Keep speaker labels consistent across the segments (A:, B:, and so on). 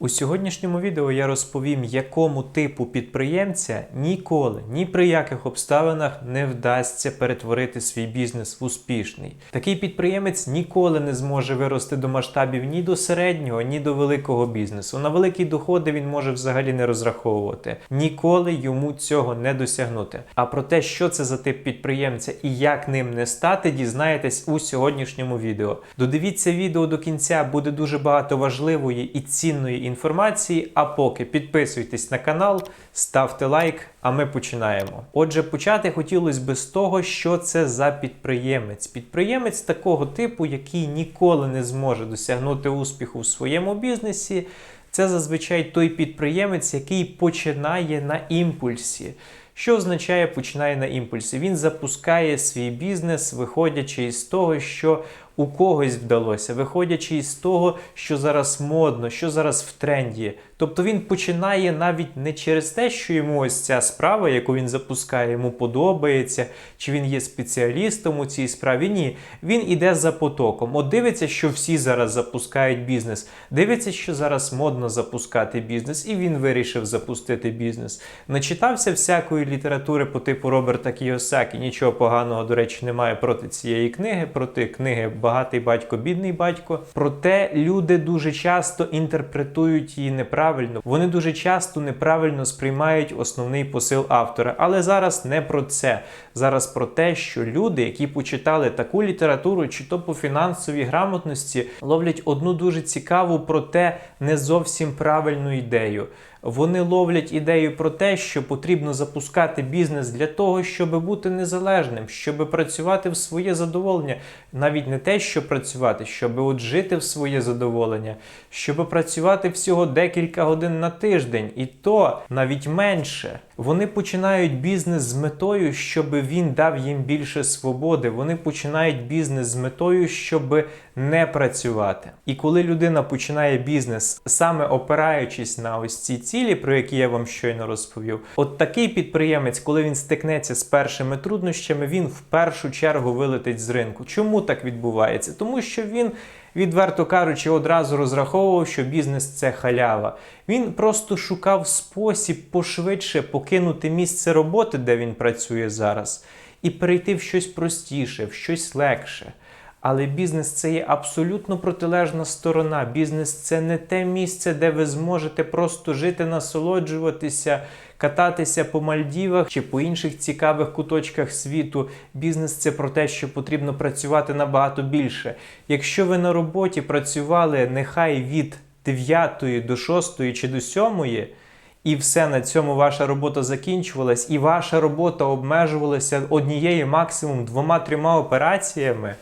A: У сьогоднішньому відео я розповім, якому типу підприємця ніколи ні при яких обставинах не вдасться перетворити свій бізнес в успішний. Такий підприємець ніколи не зможе вирости до масштабів ні до середнього, ні до великого бізнесу. На великі доходи він може взагалі не розраховувати. Ніколи йому цього не досягнути. А про те, що це за тип підприємця і як ним не стати, дізнаєтесь у сьогоднішньому відео. Додивіться відео до кінця, буде дуже багато важливої і цінної інформації. А поки підписуйтесь на канал, ставте лайк, а ми починаємо. Отже, почати хотілося би з того, що це за підприємець. Підприємець такого типу, який ніколи не зможе досягнути успіху в своєму бізнесі. Це зазвичай той підприємець, який починає на імпульсі. Що означає починає на імпульсі? Він запускає свій бізнес, виходячи із того, що у когось вдалося, виходячи із того, що зараз модно, що зараз в тренді. Тобто він починає навіть не через те, що йому ось ця справа, яку він запускає, йому подобається, чи він є спеціалістом у цій справі. Ні, він іде за потоком. От дивиться, що всі зараз запускають бізнес. Дивиться, що зараз модно запускати бізнес, і він вирішив запустити бізнес. Начитався всякої літератури по типу Роберта Кіосакі. Нічого поганого, до речі, немає проти цієї книги, проти книги Багатий батько, бідний батько. Проте люди дуже часто інтерпретують її неправильно. Вони дуже часто неправильно сприймають основний посил автора. Але зараз не про це. Зараз про те, що люди, які почитали таку літературу, чи то по фінансовій грамотності, ловлять одну дуже цікаву, проте не зовсім правильну ідею. Вони ловлять ідею про те, що потрібно запускати бізнес для того, щоб бути незалежним, щоб працювати в своє задоволення. Навіть не те, щоб працювати, щоб от жити в своє задоволення, щоб працювати всього декілька годин на тиждень, і то навіть менше. Вони починають бізнес з метою, щоб він дав їм більше свободи. Вони починають бізнес з метою, щоб не працювати. І коли людина починає бізнес, саме опираючись на ось ці цілі, про які я вам щойно розповів, от такий підприємець, коли він стикнеться з першими труднощами, він в першу чергу вилетить з ринку. Чому так відбувається? Тому що він. Відверто кажучи, одразу розраховував, що бізнес це халява. Він просто шукав спосіб пошвидше покинути місце роботи, де він працює зараз, і перейти в щось простіше, в щось легше. Але бізнес це є абсолютно протилежна сторона. Бізнес це не те місце, де ви зможете просто жити, насолоджуватися, кататися по Мальдівах чи по інших цікавих куточках світу. Бізнес це про те, що потрібно працювати набагато більше. Якщо ви на роботі працювали нехай від 9 до 6 чи до 7, і все на цьому ваша робота закінчувалась, і ваша робота обмежувалася однією, максимум двома-трьома операціями,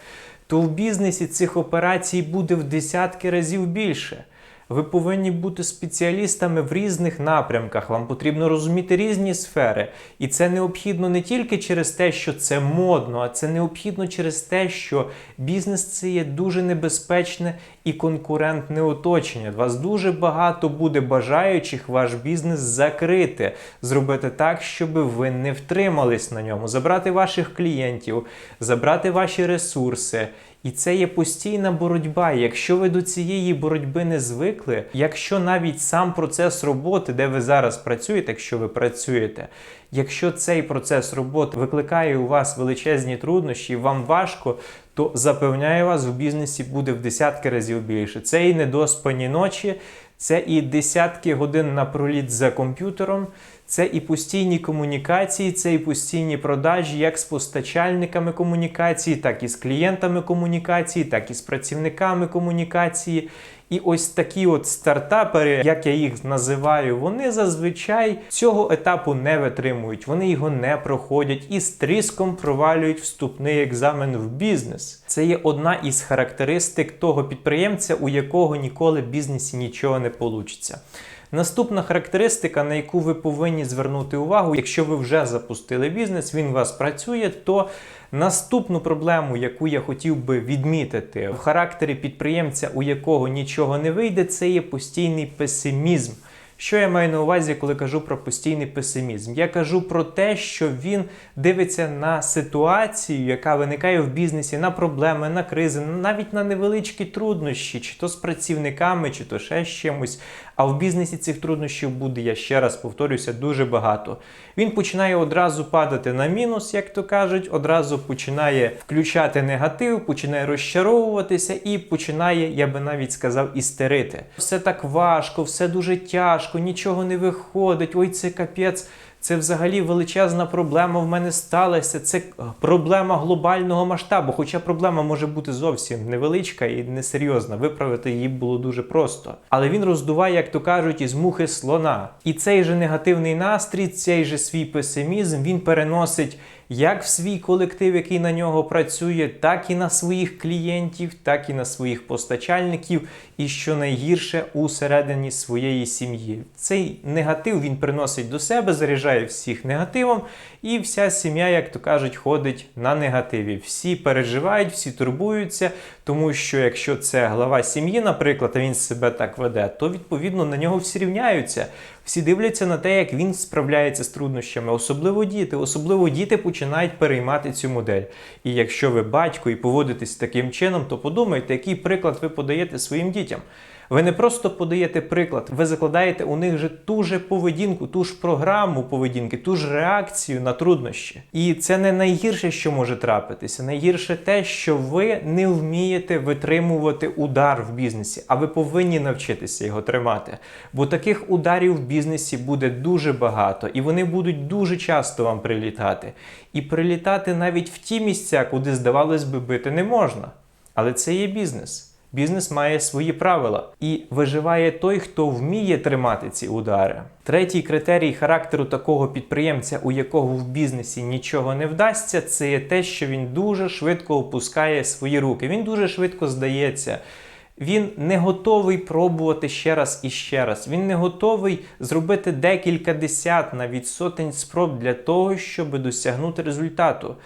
A: то в бізнесі цих операцій буде в десятки разів більше. Ви повинні бути спеціалістами в різних напрямках, вам потрібно розуміти різні сфери. І це необхідно не тільки через те, що це модно, а це необхідно через те, що бізнес це є дуже небезпечне і конкурентне оточення. Вас дуже багато буде бажаючих ваш бізнес закрити, зробити так, щоб ви не втримались на ньому, забрати ваших клієнтів, забрати ваші ресурси. І це є постійна боротьба. Якщо ви до цієї боротьби не звикли, якщо навіть сам процес роботи, де ви зараз працюєте, якщо ви працюєте, якщо цей процес роботи викликає у вас величезні труднощі, вам важко, то запевняю вас, в бізнесі буде в десятки разів більше. Це і недоспані ночі, це і десятки годин на проліт за комп'ютером. Це і постійні комунікації, це і постійні продажі, як з постачальниками комунікації, так і з клієнтами комунікації, так і з працівниками комунікації. І ось такі от стартапери, як я їх називаю, вони зазвичай цього етапу не витримують, вони його не проходять і з тріском провалюють вступний екзамен в бізнес. Це є одна із характеристик того підприємця, у якого ніколи в бізнесі нічого не вийде. Наступна характеристика, на яку ви повинні звернути увагу, якщо ви вже запустили бізнес, він у вас працює, то наступну проблему, яку я хотів би відмітити в характері підприємця, у якого нічого не вийде, це є постійний песимізм. Що я маю на увазі, коли кажу про постійний песимізм? Я кажу про те, що він дивиться на ситуацію, яка виникає в бізнесі, на проблеми, на кризи, навіть на невеличкі труднощі, чи то з працівниками, чи то ще з чимось. А в бізнесі цих труднощів буде, я ще раз повторюся, дуже багато. Він починає одразу падати на мінус, як то кажуть, одразу починає включати негатив, починає розчаровуватися і починає, я би навіть сказав, істерити. Все так важко, все дуже тяжко, нічого не виходить. Ой, це капець. Це взагалі величезна проблема в мене сталася. Це проблема глобального масштабу. Хоча проблема може бути зовсім невеличка і несерйозна. Виправити її було дуже просто. Але він роздуває, як то кажуть, із мухи слона. І цей же негативний настрій, цей же свій песимізм він переносить як в свій колектив, який на нього працює, так і на своїх клієнтів, так і на своїх постачальників, і що найгірше усередині своєї сім'ї. Цей негатив він приносить до себе, заряджає всіх негативом, і вся сім'я, як то кажуть, ходить на негативі. Всі переживають, всі турбуються, тому що якщо це глава сім'ї, наприклад, а він себе так веде, то відповідно на нього всі рівняються. Всі дивляться на те, як він справляється з труднощами, особливо діти. Особливо діти починають переймати цю модель. І якщо ви батько і поводитесь таким чином, то подумайте, який приклад ви подаєте своїм дітям. Ви не просто подаєте приклад, ви закладаєте у них же ту же поведінку, ту ж програму поведінки, ту ж реакцію на труднощі. І це не найгірше, що може трапитися. Найгірше те, що ви не вмієте витримувати удар в бізнесі, а ви повинні навчитися його тримати. Бо таких ударів в бізнесі буде дуже багато, і вони будуть дуже часто вам прилітати. І прилітати навіть в ті місця, куди, здавалось би, бити не можна. Але це є бізнес. Бізнес має свої правила і виживає той, хто вміє тримати ці удари. Третій критерій характеру такого підприємця, у якого в бізнесі нічого не вдасться, це є те, що він дуже швидко опускає свої руки. Він дуже швидко здається. Він не готовий пробувати ще раз і ще раз. Він не готовий зробити декілька десят, навіть сотень спроб для того, щоб досягнути результату.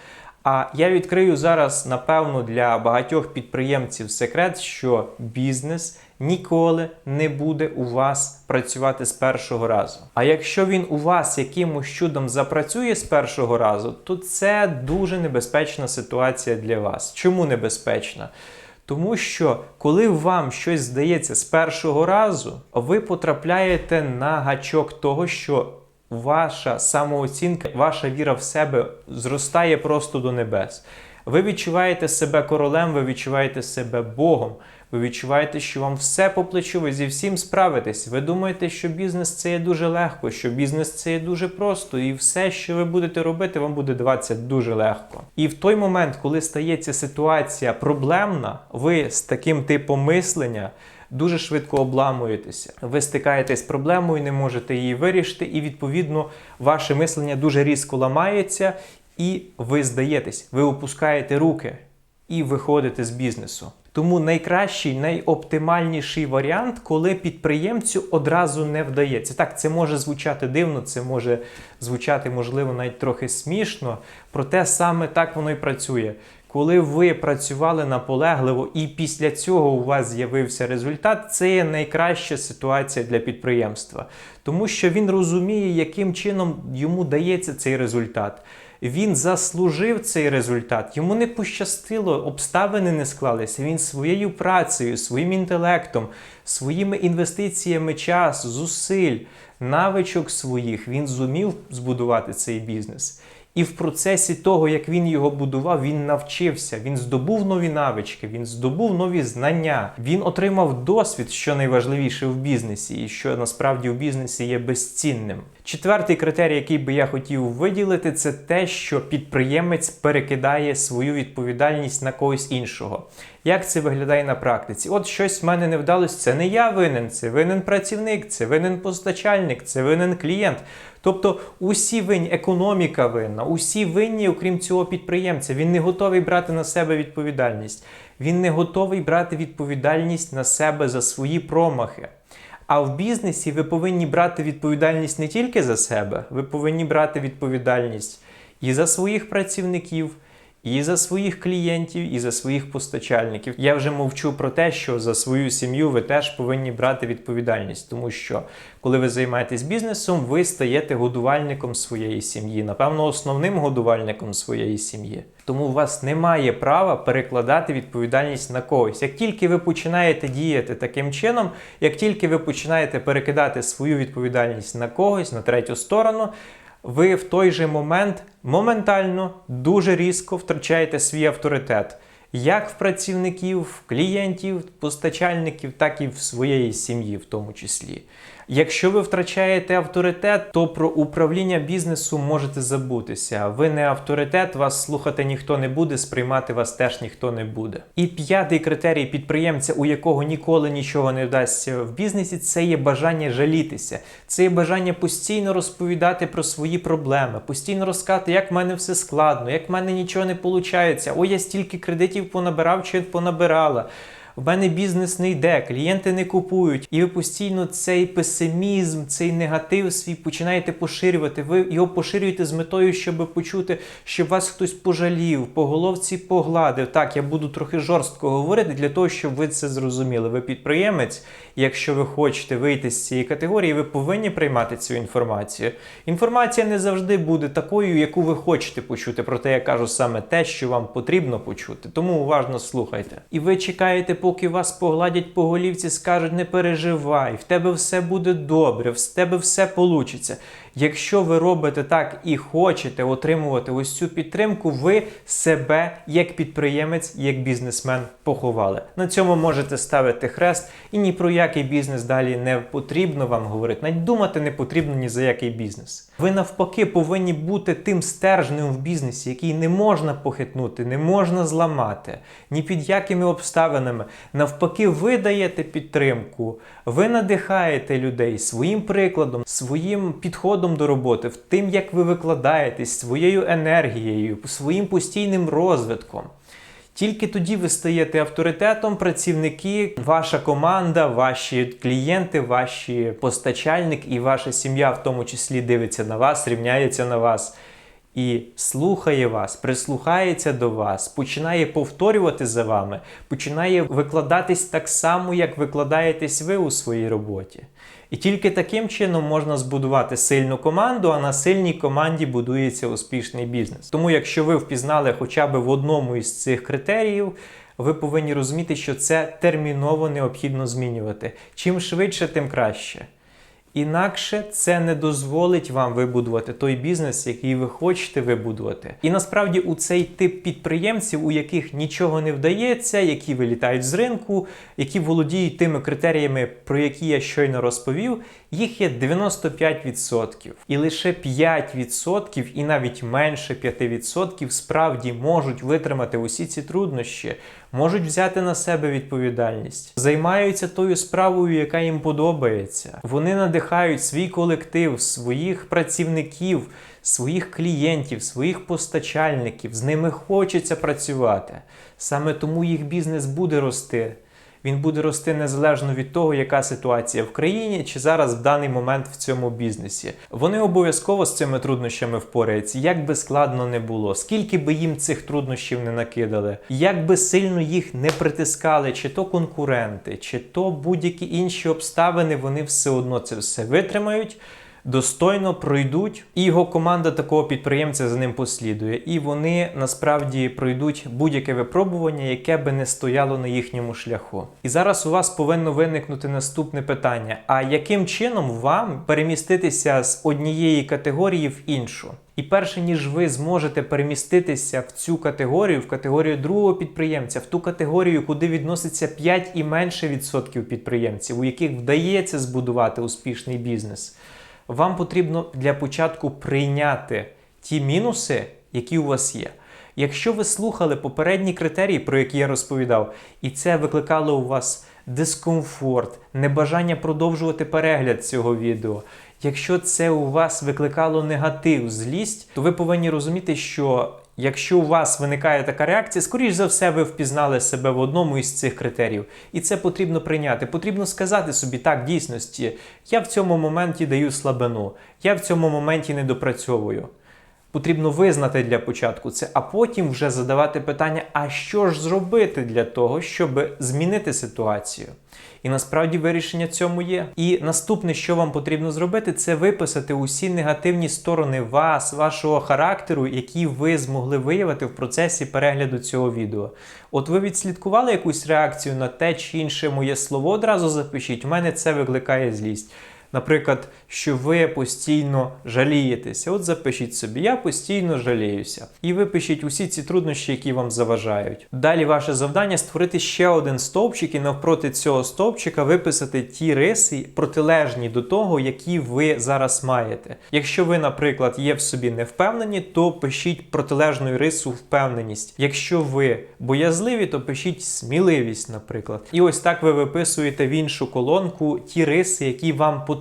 A: А я відкрию зараз, напевно, для багатьох підприємців секрет, що бізнес ніколи не буде у вас працювати з першого разу. А якщо він у вас якимось чудом запрацює з першого разу, то це дуже небезпечна ситуація для вас. Чому небезпечна? Тому що коли вам щось здається з першого разу, ви потрапляєте на гачок того, що ваша самооцінка, ваша віра в себе зростає просто до небес. Ви відчуваєте себе королем, ви відчуваєте себе Богом. Ви відчуваєте, що вам все по плечу, ви зі всім справитесь. Ви думаєте, що бізнес це є дуже легко, що бізнес це є дуже просто, і все, що ви будете робити, вам буде даватися дуже легко. І в той момент, коли стається ситуація проблемна, ви з таким типом мислення. Дуже швидко обламуєтеся. Ви стикаєтесь з проблемою, не можете її вирішити, і відповідно ваше мислення дуже різко ламається, і ви здаєтесь, ви опускаєте руки і виходите з бізнесу. Тому найкращий, найоптимальніший варіант, коли підприємцю одразу не вдається. Так, це може звучати дивно, це може звучати, можливо, навіть трохи смішно, проте саме так воно і працює. Коли ви працювали наполегливо і після цього у вас з'явився результат, це є найкраща ситуація для підприємства, тому що він розуміє, яким чином йому дається цей результат. Він заслужив цей результат, йому не пощастило, обставини не склалися. Він своєю працею, своїм інтелектом, своїми інвестиціями час, зусиль, навичок своїх він зумів збудувати цей бізнес. І в процесі того, як він його будував, він навчився, він здобув нові навички, він здобув нові знання, він отримав досвід, що найважливіше в бізнесі, і що насправді в бізнесі є безцінним. Четвертий критерій, який би я хотів виділити, це те, що підприємець перекидає свою відповідальність на когось іншого. Як це виглядає на практиці? От щось в мене не вдалося, це не я винен, це винен працівник, це винен постачальник, це винен клієнт. Тобто усі винні, економіка винна, усі винні, окрім цього підприємця. Він не готовий брати на себе відповідальність. Він не готовий брати відповідальність на себе за свої промахи. А в бізнесі ви повинні брати відповідальність не тільки за себе, ви повинні брати відповідальність і за своїх працівників, І за своїх клієнтів, і за своїх постачальників. Я вже мовчу про те, що за свою сім'ю ви теж повинні брати відповідальність, тому що коли ви займаєтесь бізнесом, ви стаєте годувальником своєї сім'ї, напевно, основним годувальником своєї сім'ї. Тому у вас немає права перекладати відповідальність на когось. Як тільки ви починаєте діяти таким чином, як тільки ви починаєте перекидати свою відповідальність на когось, на третю сторону, ви в той же момент моментально дуже різко втрачаєте свій авторитет. Як в працівників, клієнтів, постачальників, так і в своєї сім'ї, в тому числі. Якщо ви втрачаєте авторитет, то про управління бізнесу можете забутися. Ви не авторитет, вас слухати ніхто не буде, сприймати вас теж ніхто не буде. І п'ятий критерій підприємця, у якого ніколи нічого не вдасться в бізнесі, це є бажання жалітися, це є бажання постійно розповідати про свої проблеми, постійно розказати, як в мене все складно, як в мене нічого не виходить. Ой, я стільки кредитів понабирав чи понабирала в мене бізнес не йде, клієнти не купують, і ви постійно цей песимізм, цей негатив свій починаєте поширювати. Ви його поширюєте з метою, щоб почути, щоб вас хтось пожалів, по головці погладив. Так, я буду трохи жорстко говорити для того, щоб ви це зрозуміли. Ви підприємець, якщо ви хочете вийти з цієї категорії, ви повинні приймати цю інформацію. Інформація не завжди буде такою, яку ви хочете почути. Проте я кажу саме те, що вам потрібно почути. Тому уважно слухайте. І ви чекаєте поки вас погладять по голівці, скажуть, не переживай, в тебе все буде добре, в тебе все получиться. Якщо ви робите так і хочете отримувати ось цю підтримку, ви себе як підприємець, як бізнесмен поховали. На цьому можете ставити хрест, і ні про який бізнес далі не потрібно вам говорити. Навіть думати не потрібно ні за який бізнес. Ви навпаки повинні бути тим стержнем в бізнесі, який не можна похитнути, не можна зламати ні під якими обставинами. Навпаки, ви даєте підтримку, ви надихаєте людей своїм прикладом, своїм підходом до роботи, в тим, як ви викладаєтесь, своєю енергією, своїм постійним розвитком. Тільки тоді ви стаєте авторитетом, працівники, ваша команда, ваші клієнти, ваші постачальник і ваша сім'я, в тому числі, дивиться на вас, рівняється на вас і слухає вас, прислухається до вас, починає повторювати за вами, починає викладатись так само, як викладаєтесь ви у своїй роботі. І тільки таким чином можна збудувати сильну команду, а на сильній команді будується успішний бізнес. Тому, якщо ви впізнали хоча б в одному із цих критеріїв, ви повинні розуміти, що це терміново необхідно змінювати. Чим швидше, тим краще. Інакше це не дозволить вам вибудувати той бізнес, який ви хочете вибудувати. І насправді у цей тип підприємців, у яких нічого не вдається, які вилітають з ринку, які володіють тими критеріями, про які я щойно розповів, їх є 95%. І лише 5% і навіть менше 5% справді можуть витримати усі ці труднощі, можуть взяти на себе відповідальність, займаються тою справою, яка їм подобається. Вони надихають свій колектив, своїх працівників, своїх клієнтів, своїх постачальників. З ними хочеться працювати. Саме тому їх бізнес буде рости. Він буде рости незалежно від того, яка ситуація в країні чи зараз в даний момент в цьому бізнесі. Вони обов'язково з цими труднощами впораються, як би складно не було, скільки би їм цих труднощів не накидали, як би сильно їх не притискали, чи то конкуренти, чи то будь-які інші обставини, вони все одно це все витримають достойно пройдуть, і його команда такого підприємця за ним послідує. І вони насправді пройдуть будь-яке випробування, яке би не стояло на їхньому шляху. І зараз у вас повинно виникнути наступне питання: а яким чином вам переміститися з однієї категорії в іншу? І перше ніж ви зможете переміститися в цю категорію, в категорію другого підприємця, в ту категорію, куди відноситься 5 і менше відсотків підприємців, у яких вдається збудувати успішний бізнес вам потрібно для початку прийняти ті мінуси, які у вас є. Якщо ви слухали попередні критерії, про які я розповідав, і це викликало у вас дискомфорт, небажання продовжувати перегляд цього відео. Якщо це у вас викликало негатив, злість, то ви повинні розуміти, що Якщо у вас виникає така реакція, скоріш за все, ви впізнали себе в одному із цих критеріїв. І це потрібно прийняти. Потрібно сказати собі, так, дійсності, я в цьому моменті даю слабину, я в цьому моменті не допрацьовую. Потрібно визнати для початку це, а потім вже задавати питання: а що ж зробити для того, щоб змінити ситуацію? І насправді вирішення цьому є. І наступне, що вам потрібно зробити, це виписати усі негативні сторони вас, вашого характеру, які ви змогли виявити в процесі перегляду цього відео. От ви відслідкували якусь реакцію на те чи інше моє слово, одразу запишіть. У мене це викликає злість. Наприклад, що ви постійно жалієтеся. От запишіть собі, я постійно жаліюся. І випишіть усі ці труднощі, які вам заважають. Далі ваше завдання створити ще один стовпчик і навпроти цього стовпчика виписати ті риси, протилежні до того, які ви зараз маєте. Якщо ви, наприклад, є в собі невпевнені, то пишіть протилежну рису впевненість. Якщо ви боязливі, то пишіть сміливість, наприклад. І ось так ви виписуєте в іншу колонку ті риси, які вам потрібні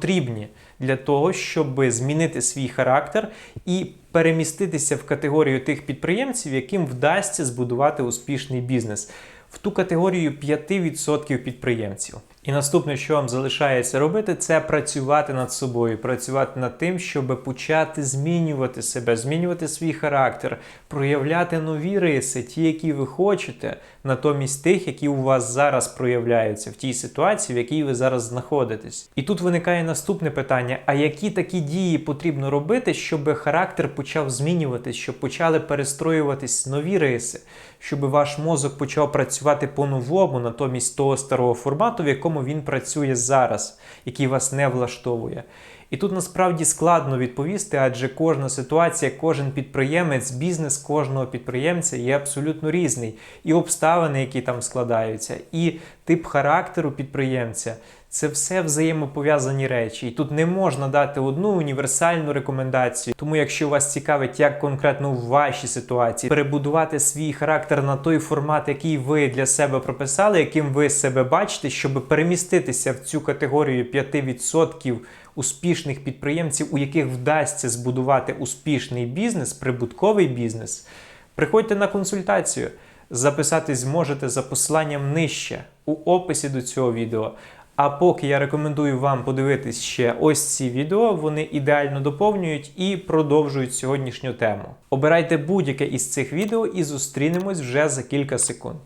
A: для того, щоб змінити свій характер і переміститися в категорію тих підприємців, яким вдасться збудувати успішний бізнес. В ту категорію 5% підприємців. І наступне, що вам залишається робити, це працювати над собою, працювати над тим, щоб почати змінювати себе, змінювати свій характер, проявляти нові риси, ті, які ви хочете, натомість тих, які у вас зараз проявляються в тій ситуації, в якій ви зараз знаходитесь. І тут виникає наступне питання: а які такі дії потрібно робити, щоб характер почав змінюватись, щоб почали перестроюватись нові риси, щоб ваш мозок почав працювати по-новому, натомість того старого формату, в якому він працює зараз, який вас не влаштовує. І тут насправді складно відповісти, адже кожна ситуація, кожен підприємець, бізнес кожного підприємця є абсолютно різний. І обставини, які там складаються, і тип характеру підприємця. Це все взаємопов'язані речі, і тут не можна дати одну універсальну рекомендацію. Тому, якщо вас цікавить, як конкретно в вашій ситуації перебудувати свій характер на той формат, який ви для себе прописали, яким ви себе бачите, щоб переміститися в цю категорію 5% успішних підприємців, у яких вдасться збудувати успішний бізнес, прибутковий бізнес, приходьте на консультацію. Записатись можете за посиланням нижче у описі до цього відео. А поки я рекомендую вам подивитись ще ось ці відео, вони ідеально доповнюють і продовжують сьогоднішню тему. Обирайте будь-яке із цих відео і зустрінемось вже за кілька секунд.